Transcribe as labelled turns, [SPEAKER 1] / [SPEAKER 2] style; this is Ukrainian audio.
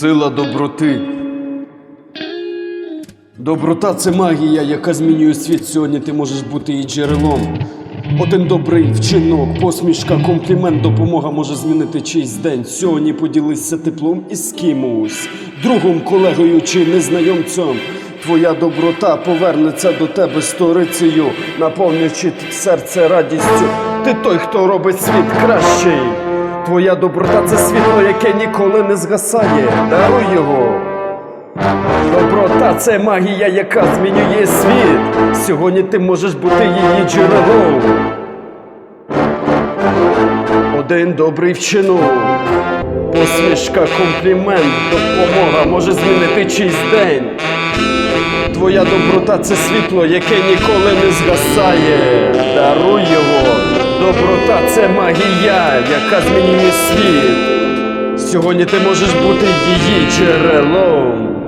[SPEAKER 1] Сила доброти. Доброта це магія, яка змінює світ. Сьогодні ти можеш бути її джерелом. Один добрий вчинок, посмішка, комплімент, допомога може змінити чийсь день. Сьогодні поділися теплом із кимось, другом, колегою чи незнайомцем. Твоя доброта повернеться до тебе сторицею, наповнюючи серце радістю. Ти той, хто робить світ кращий. Твоя доброта це світло, яке ніколи не згасає. Даруй його. Доброта це магія, яка змінює світ. Сьогодні ти можеш бути її джерелом. Один добрий вчинок. Посмішка, комплімент, допомога може змінити чийсь день. Твоя доброта це світло, яке ніколи не згасає. Даруй його. Доброта це магія, яка змінює світ. Сьогодні ти можеш бути її джерелом.